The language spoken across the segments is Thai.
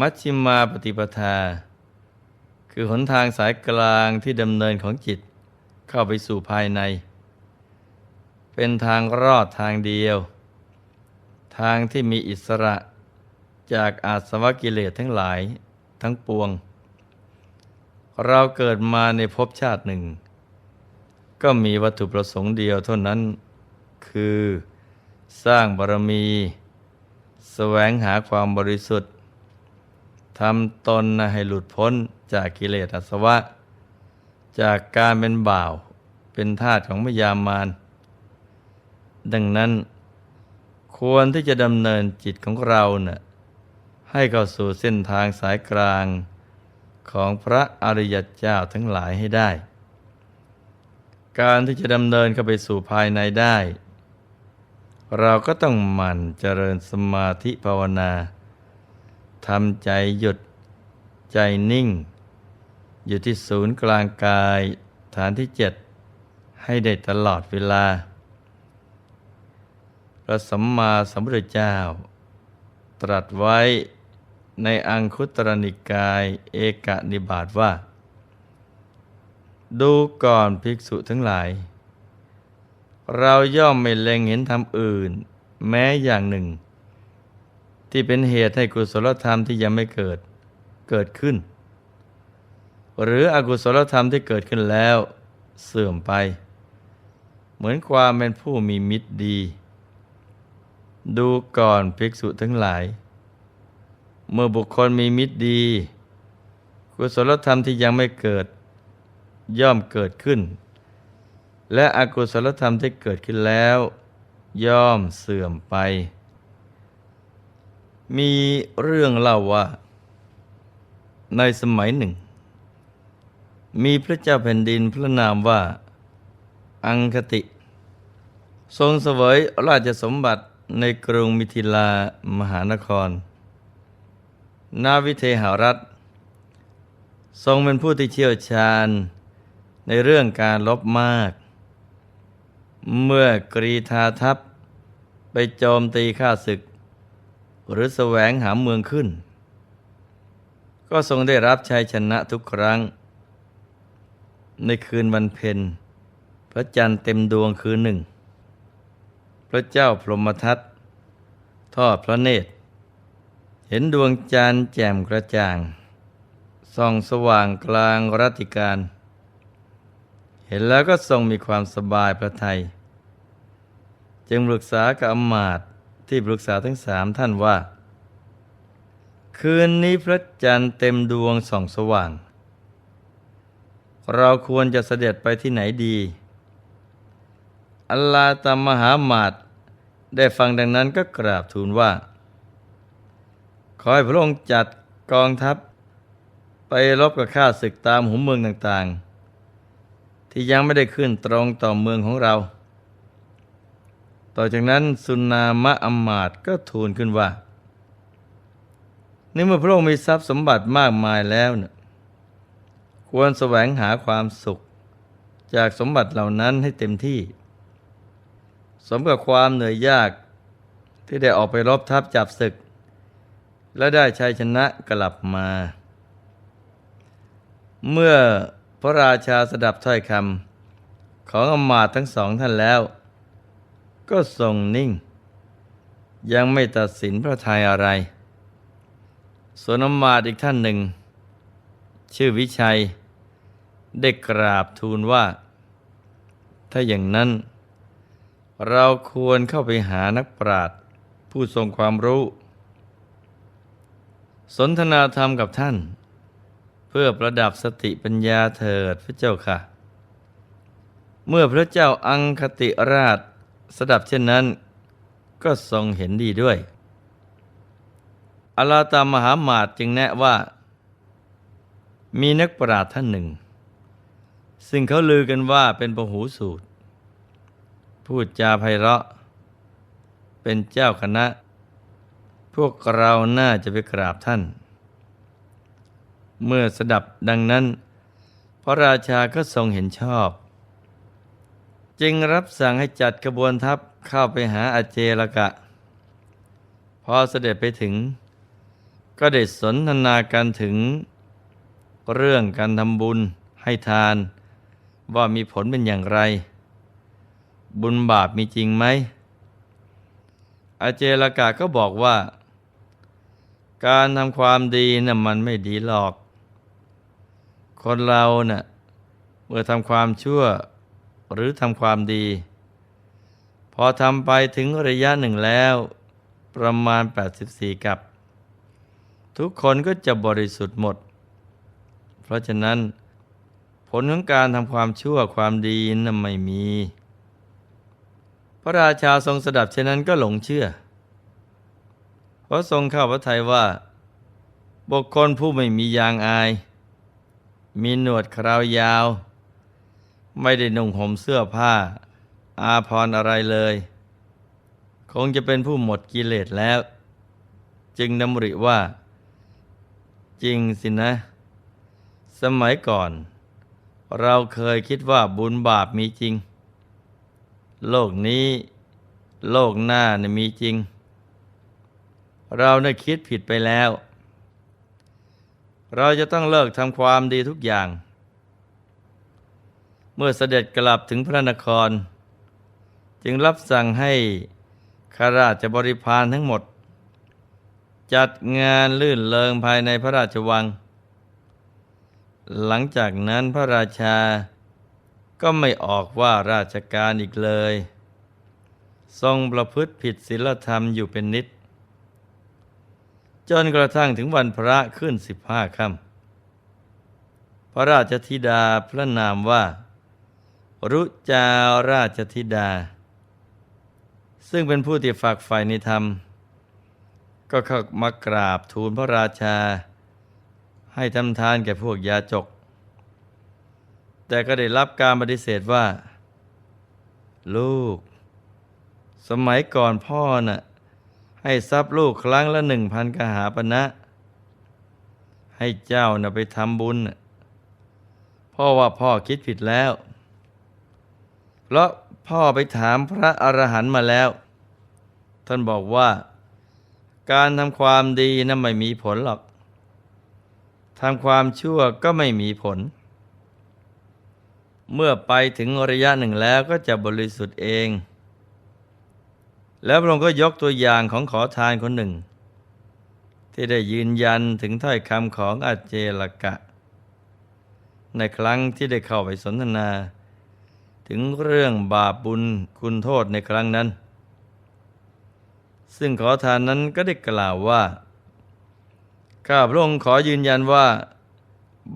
มัชชิมาปฏิปทา คือหนทางสายกลางที่ดำเนินของจิตเข้าไปสู่ภายใน เป็นทางรอดทางเดียว ทางที่มีอิสระจากอาสวะกิเลสทั้งหลายทั้งปวง เราเกิดมาในภพชาติหนึ่ง ก็มีวัตถุประสงค์เดียวเท่านั้น คือสร้างบารมี แสวงหาความบริสุทธิ์ ทำตนให้หลุดพ้นจากกิเลสอาสวะ จากการเป็นบ่าว เป็นทาสของมยามาน ดังนั้น ควรที่จะดำเนินจิตของเราเนะ่ะให้เข้าสู่เส้นทางสายกลางของพระอริยเจ้าทั้งหลายให้ได้ การที่จะดำเนินเข้าไปสู่ภายในได้ เราก็ต้องหมั่นเจริญสมาธิภาวนา ทำใจหยุดใจนิ่ง อยู่ที่ศูนย์กลางกายฐานที่เจ็ดให้ได้ตลอดเวลา พระสัมมาสัมพุทธเจ้า ตรัสไว้ในอังคุตรนิกายเอกนิบาตว่า ดูก่อนภิกษุทั้งหลาย เราย่อมไม่เล็งเห็นธรรมอื่น แม้อย่างหนึ่ง ที่เป็นเหตุให้กุศลธรรมที่ยังไม่เกิดเกิดขึ้น หรืออกุศลธรรมที่เกิดขึ้นแล้วเสื่อมไป เหมือนความเป็นผู้มีมิตรดี ดูก่อนภิกษุทั้งหลาย เมื่อบุคคลมีมิตรดี กุศลธรรมที่ยังไม่เกิด ย่อมเกิดขึ้น และอกุศลธรรมที่เกิดขึ้นแล้ว ย่อมเสื่อมไป มีเรื่องเล่าว่า ในสมัยหนึ่ง มีพระเจ้าแผ่นดินพระนามว่า อังคติ ทรงเสวยราชสมบัติในกรุงมิถิลามหานคร นาวิเทหรัฐ ทรงเป็นผู้ที่เชี่ยวชาญในเรื่องการลบมาก เมื่อกรีธาทัพไปโจมตีข้าศึก หรือแสวงหาเมืองขึ้น ก็ทรงได้รับชัยชนะทุกครั้ง ในคืนวันเพ็ญพระจันทร์เต็มดวงคืนหนึ่ง พระเจ้าพรหมทัตทอดพระเนตร เห็นดวงจันทร์แจ่มกระจ่างส่องสว่างกลางรัติการ เห็นแล้วก็ทรงมีความสบายพระทัยจึงปรึกษากับอมาตย์ ที่ปรึกษาทั้งสามท่านว่า คืนนี้พระจันทร์เต็มดวงส่องสว่าง เราควรจะเสด็จไปที่ไหนดี อัลลาตามมหามาตได้ฟังดังนั้นก็กราบทูลว่า ขอให้พระองค์จัดกองทัพ ไปรบกับข้าศึกตามหุมเมืองต่างๆ ที่ยังไม่ได้ขึ้นตรงต่อเมืองของเรา ต่อจากนั้นสุนามะอัมมาตก็ทูลขึ้นว่าในเมื่อพระองค์มีทรัพย์สมบัติมากมายแล้วเนี่ยควรแสวงหาความสุข จากสมบัติเหล่านั้นให้เต็มที่ สมกับความเหนื่อยยากที่ได้ออกไปรบทัพจับศึก และได้ชัยชนะกลับมา เมื่อพระราชาสดับถ้อยคำของอำมาตทั้งสองท่านแล้ว ก็ทรงนิ่ง ยังไม่ตัดสินพระทัยอะไร ส่วนอมาตอีกท่านหนึ่ง ชื่อวิชัย ได้กราบทูลว่า ถ้าอย่างนั้น เราควรเข้าไปหานักปราชญ์ผู้ทรงความรู้ สนทนาธรรมกับท่าน เพื่อประดับสติปัญญาเถิดพระเจ้าค่ะ เมื่อพระเจ้าอังคติราช สดับเช่นนั้น ก็ทรงเห็นดีด้วยอลาตามหามาตจึงแนะว่า มีนักปราชญ์ท่านหนึ่ง ซึ่งเขาลือกันว่าเป็นปหูสูตร พูดจาไพเราะ เป็นเจ้าคณะ พวกเราน่าจะไปกราบท่าน เมื่อสดับดังนั้น พระราชาก็ทรงเห็นชอบ จึงรับสั่งให้จัดกระบวนทัพเข้าไปหาอาเจลกะ พอเสด็จไปถึง ก็ได้สนทนากันถึง เรื่องการทำบุญให้ทาน ว่ามีผลเป็นอย่างไร บุญบาปมีจริงไหม อาเจลกาก็บอกว่า การทำความดีน่ะมันไม่ดีหรอก คนเราน่ะเมื่อทำความชั่ว หรือทำความดี พอทำไปถึงระยะหนึ่งแล้ว ประมาณ 84 กับ ทุกคนก็จะบริสุทธิ์หมด เพราะฉะนั้น ผลของการทำความชั่วความดีนั้นไม่มี พระราชาทรงสดับเช่นนั้นก็หลงเชื่อ เพราะทรงเข้าพระทัยว่า บุคคลผู้ไม่มียางอาย มีหนวดคราวยาว ไม่ได้นุ่งห่มเสื้อผ้า อาภรอะไรเลย คงจะเป็นผู้หมดกิเลสแล้ว จึงดำริว่า จริงสินะ สมัยก่อน เราเคยคิดว่าบุญบาปมีจริง โลกนี้ โลกหน้าเนี่ยมีจริง เราเนี่ยคิดผิดไปแล้ว เราจะต้องเลิกทำความดีทุกอย่าง เมื่อเสด็จกลับถึงพระนคร จึงรับสั่งให้ข้าราชบริพารทั้งหมด จัดงานลื่นเริงภายในพระราชวัง หลังจากนั้นพระราชาก็ไม่ออกว่าราชการอีกเลย ทรงประพฤติผิดศีลธรรมอยู่เป็นนิด จนกระทั่งถึงวันพระขึ้นสิบห้าค่ำพระราชธิดาพระนามว่า รุจาราชธิดา ซึ่งเป็นผู้ที่ฝากฝ่ในธรรม ก็เข้ามากราบทูลพระราชา ให้ทำทานแก่พวกยาจก แต่ก็ได้รับการปฏิเสธว่า ลูก สมัยก่อนพ่อน่ะให้ทรัพย์ลูกครั้งละหนึ่งพันกหาปณะนะให้เจ้าน่ะไปทำบุญ พ่อว่าพ่อคิดผิดแล้ว เพราะพ่อไปถามพระอรหันต์มาแล้ว ท่านบอกว่า การทำความดีนั้นไม่มีผลหรอกทำความชั่วก็ไม่มีผล เมื่อไปถึงระยะหนึ่งแล้วก็จะบริสุทธิ์เอง แล้วพระองค์ก็ยกตัวอย่างของขอทานคนหนึ่ง ที่ได้ยืนยันถึงถ้อยคำของอาเจลกะ ในครั้งที่ได้เข้าไปสนทนา ถึงเรื่องบาปบุญคุณโทษในครั้งนั้น ซึ่งขอทานนั้นก็ได้กล่าวว่า ข้าพระองค์ขอยืนยันว่า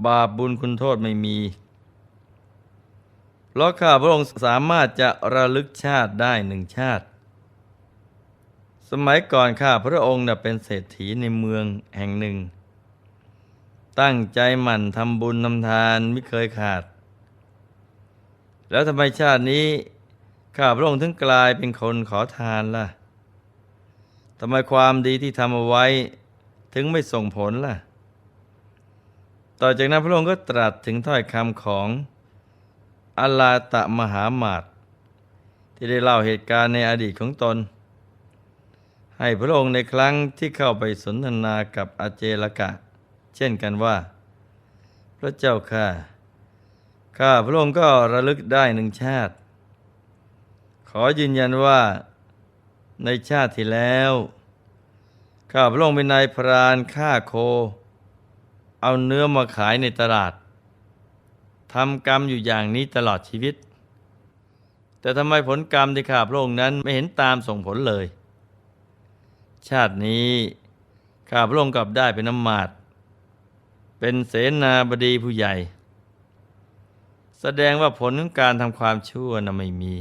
บาปบุญคุณโทษไม่มี เพราะข้าพระองค์สามารถจะระลึกชาติได้หนึ่งชาติ สมัยก่อนข้าพระองค์เป็นเศรษฐีในเมืองแห่งหนึ่ง ตั้งใจหมั่นทำบุญทำทานไม่เคยขาด แล้วทำไมชาตินี้ข้าพระองค์ถึงกลายเป็นคนขอทานล่ะทำไมความดีที่ทำเอาไว้ ถึงไม่ส่งผลล่ะ ต่อจากนั้นพระองค์ก็ตรัสถึงถ้อยคำของอลาตะมหามาตที่ได้เล่าเหตุการณ์ในอดีตของตน ให้พระองค์ในครั้งที่เข้าไปสนทนากับอาเจลกะ เช่นกันว่า พระเจ้าข้า ข้าพระองค์ก็ระลึกได้หนึ่งชาติ ขอยืนยันว่าในชาติที่แล้ว ข้าพระองค์เป็นนายพรานฆ่าโค เอาเนื้อมาขายในตลาดทำกรรมอยู่อย่างนี้ตลอดชีวิต แต่ทำไมผลกรรมที่ข้าพระองค์นั้นไม่เห็นตามส่งผลเลย ชาตินี้ข้าพระองค์กลับได้เป็นน้ำมาดเป็นเสนาบดีผู้ใหญ่ แสดงว่าผลของการทำความชั่วน่ะไม่มี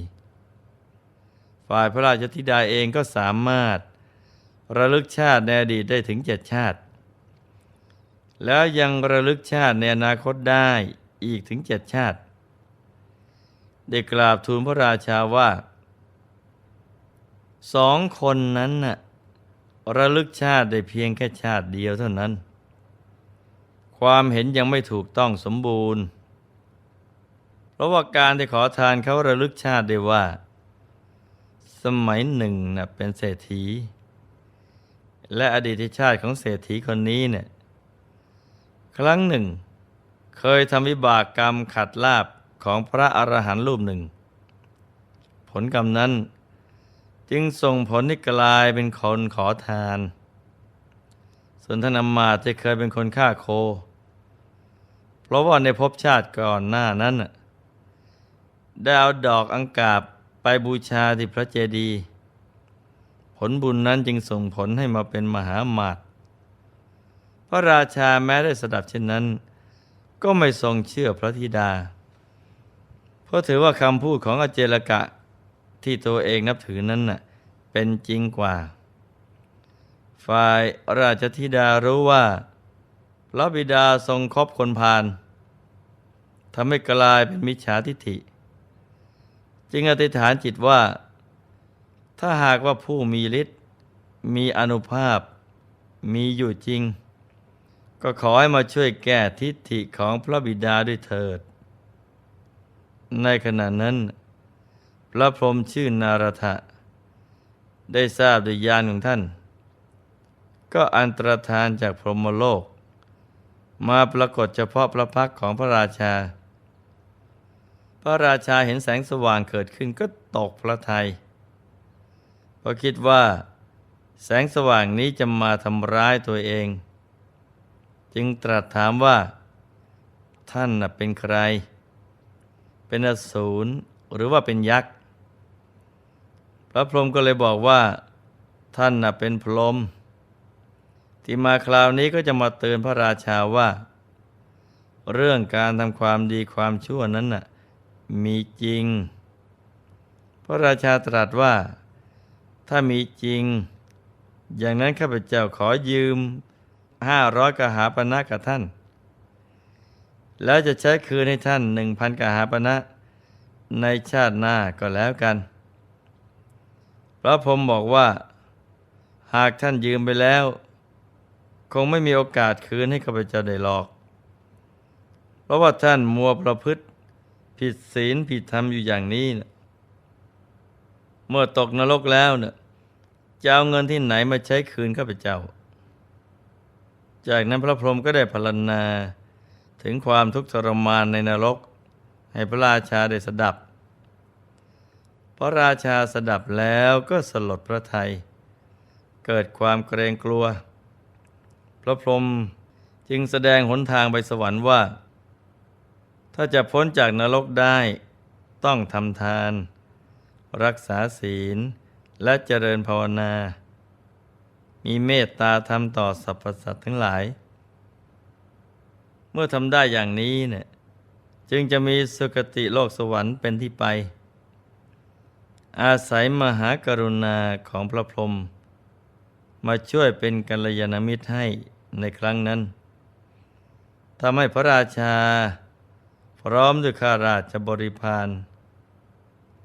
ฝ่ายพระราชธิดาเองก็สามารถระลึกชาติในอดีตได้ถึงเจ็ดชาติ แล้วยังระลึกชาติในอนาคตได้อีกถึงเจ็ดชาติ ได้กราบทูลพระราชาว่าสองคนนั้นน่ะระลึกชาติได้เพียงแค่ชาติเดียวเท่านั้น ความเห็นยังไม่ถูกต้องสมบูรณ์ ราะว่าการที่ขอทานเขาระลึกชาติได้ว่า สมัยหนึ่งนะเป็นเศรษฐี และอดีตชาติของเศรษฐีคนนี้เนี่ยครั้งหนึ่ง เคยทำวิบากกรรมขัดลาบของพระอรหันต์รูปหนึ่ง ผลกรรมนั้นจึงส่งผลให้กลายเป็นคนขอทาน ส่วนท่านอำมาตย์ที่เคยเป็นคนฆ่าโค เพราะว่าในภพชาติก่อนหน้านั้นน่ะ ได้เอาดอกอังกาบไปบูชาที่พระเจดีย์ผลบุญนั้นจึงส่งผลให้มาเป็นมหามาตย์พระราชาแม้ได้สดับเช่นนั้น ก็ไม่ทรงเชื่อพระธิดา เพราะถือว่าคำพูดของอเจลกะที่ตัวเองนับถือนั้นน่ะเป็นจริงกว่า ฝ่ายราชธิดารู้ว่าพระบิดาทรงคบคนพาลทำให้กลายเป็นมิจฉาทิฏฐิ จึงอธิษฐานจิตว่า ถ้าหากว่าผู้มีฤทธิ์มีอนุภาพมีอยู่จริง ก็ขอให้มาช่วยแก้ทิฏฐิของพระบิดาด้วยเถิด ในขณะนั้น พระพรหมชื่อนารถะได้ทราบด้วยญาณของท่าน ก็อันตรธานจากพรหมโลก มาปรากฏเฉพาะพระพักของพระราชา พระราชาเห็นแสงสว่างเกิดขึ้นก็ตกพระทัยเพราะคิดว่า แสงสว่างนี้จะมาทำร้ายตัวเอง จึงตรัสถามว่า ท่านน่ะเป็นใคร เป็นอสูรหรือว่าเป็นยักษ์ พระพรหมก็เลยบอกว่า ท่านน่ะเป็นพรหมที่มาคราวนี้ก็จะมาเตือนพระราชาว่า เรื่องการทำความดีความชั่วนั้นน่ะ มีจริง พระราชาตรัสว่า ถ้ามีจริง อย่างนั้นข้าพเจ้าขอยืมห้าร้อยกหาปณะกับท่าน แล้วจะใช้คืนให้ท่านหนึ่งพันกหาปณะในชาติหน้าก็แล้วกัน พระพรมบอกว่า หากท่านยืมไปแล้ว คงไม่มีโอกาสคืนให้ข้าพเจ้าได้หรอก เพราะว่าท่านมัวประพฤติ ผิดศีลผิดธรรมอยู่อย่างนี้นะเมื่อตกนรกแล้วเนี่ยจะเอาเงินที่ไหนมาใช้คืนข้าพเจ้า จากนั้นพระพรหมก็ได้พรรณนาถึงความทุกข์ทรมานในนรก ให้พระราชาได้สดับ พระราชาสดับแล้วก็สลดพระทัยเกิดความเกรงกลัว พระพรหมจึงแสดงหนทางไปสวรรค์ว่า ถ้าจะพ้นจากนรกได้ต้องทำทาน รักษาศีลและเจริญภาวนา มีเมตตาธรรมต่อสรรพสัตว์ทั้งหลาย เมื่อทำได้อย่างนี้เนี่ยจึงจะมีสุคติโลกสวรรค์เป็นที่ไป อาศัยมหากรุณาของพระพรหมมาช่วยเป็นกัลยาณมิตรให้ในครั้งนั้นทำให้พระราชา พร้อมด้วยข้าราชบริพาร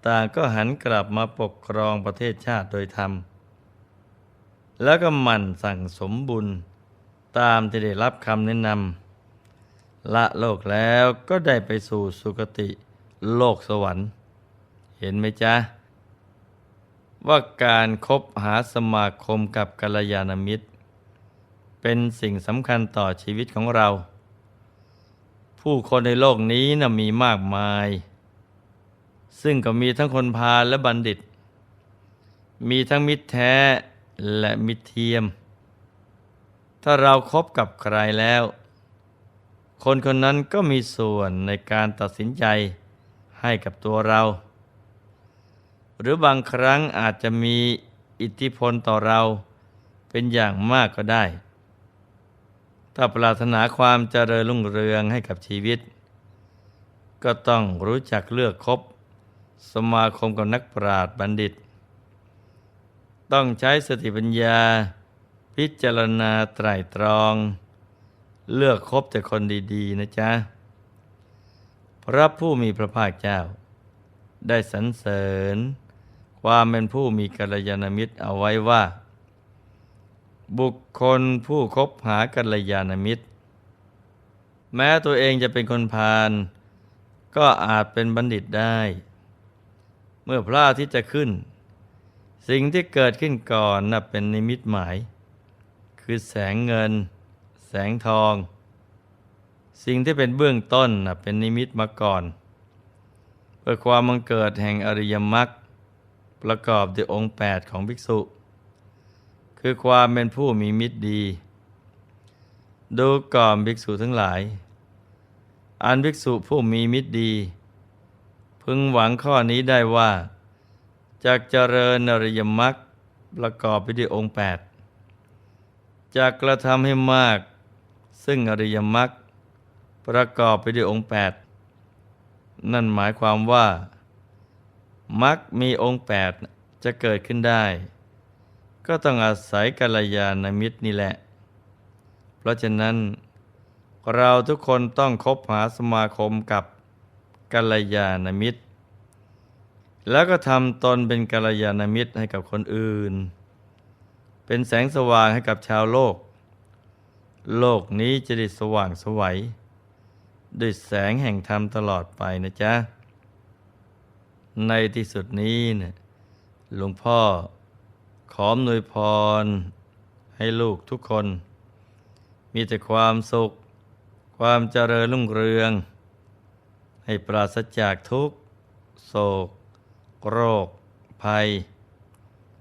ต่างก็หันกลับมาปกครองประเทศชาติโดยธรรม แล้วก็หมั่นสั่งสมบุญ ตามที่ได้รับคำแนะนำละโลกแล้วก็ได้ไปสู่สุคติโลกสวรรค์ เห็นไหมจ๊ะ ว่าการคบหาสมาคมกับกัลยาณมิตร เป็นสิ่งสำคัญต่อชีวิตของเรา ผู้คนในโลกนี้นะมีมากมาย ซึ่งก็มีทั้งคนพาลและบัณฑิต มีทั้งมิตรแท้และมิตรเทียม ถ้าเราครบกับใครแล้ว คนคนนั้นก็มีส่วนในการตัดสินใจให้กับตัวเรา หรือบางครั้งอาจจะมีอิทธิพลต่อเราเป็นอย่างมากก็ได้ ถ้าปรารถนาความเจริญรุ่งเรืองให้กับชีวิต ก็ต้องรู้จักเลือกคบ สมาคมกับนักปราชญ์บัณฑิต ต้องใช้สติปัญญา พิจารณาไตร่ตรอง เลือกคบแต่คนดี ๆ นะจ๊ะ พระผู้มีพระภาคเจ้า ได้สรรเสริญ ความเป็นผู้มีกัลยาณมิตรเอาไว้ว่า บุคคลผู้คบหากัลยาณมิตร แม้ตัวเองจะเป็นคนพาลก็อาจเป็นบัณฑิตได้ เมื่อพระอาทิตย์จะขึ้น สิ่งที่เกิดขึ้นก่อนนับเป็นนิมิตหมาย คือแสงเงิน แสงทอง สิ่งที่เป็นเบื้องต้นน่ะเป็นนิมิตมาก่อน เพื่อความมังเกิดแห่งอริยมรรคประกอบด้วยองค์ 8 ของภิกษุ คือความเป็นผู้มีมิตรดี ดูก่อนภิกษุทั้งหลาย อันภิกษุผู้มีมิตรดี พึงหวังข้อนี้ได้ว่าจากเจริญอริยมรรคประกอบไปด้วยองค์8จากกระทำให้มาก ซึ่งอริยมรรคประกอบไปด้วยองค์ 8 นั่นหมายความว่ามรรคมีองค์ 8 จะเกิดขึ้นได้ ก็ต้องอาศัยกัลยาณมิตรนี่แหละ เพราะฉะนั้น เราทุกคนต้องคบหาสมาคมกับกัลยาณมิตร แล้วก็ทำตนเป็นกัลยาณมิตรให้กับคนอื่น เป็นแสงสว่างให้กับชาวโลก โลกนี้จะได้สว่างสวัยด้วยแสงแห่งธรรมตลอดไปนะจ๊ะ ในที่สุดนี้เนี่ยหลวงพ่อ ขออำนวยพร ให้ลูกทุกคน มีแต่ความสุข ความเจริญรุ่งเรือง ให้ปราศจากทุกโศก โรค ภัย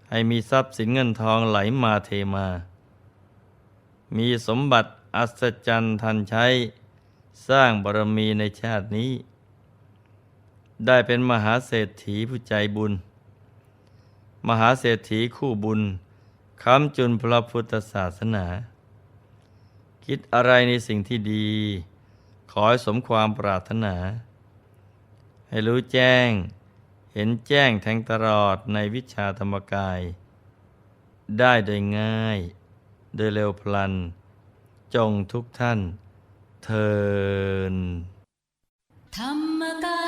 ให้มีทรัพย์สินเงินทองไหลมาเทมา มีสมบัติอัศจรรย์ทันใช้ สร้างบารมีในชาตินี้ ได้เป็นมหาเศรษฐีผู้ใจบุญ มหาเศรษฐีคู่บุญคำจุนพระพุทธศาสนา คิดอะไรในสิ่งที่ดี ขอให้สมความปรารถนา ให้รู้แจ้ง เห็นแจ้งแทงตลอดในวิชาธรรมกาย ได้โดยง่าย โดยเร็วพลัน จงทุกท่านเทินธรรมกา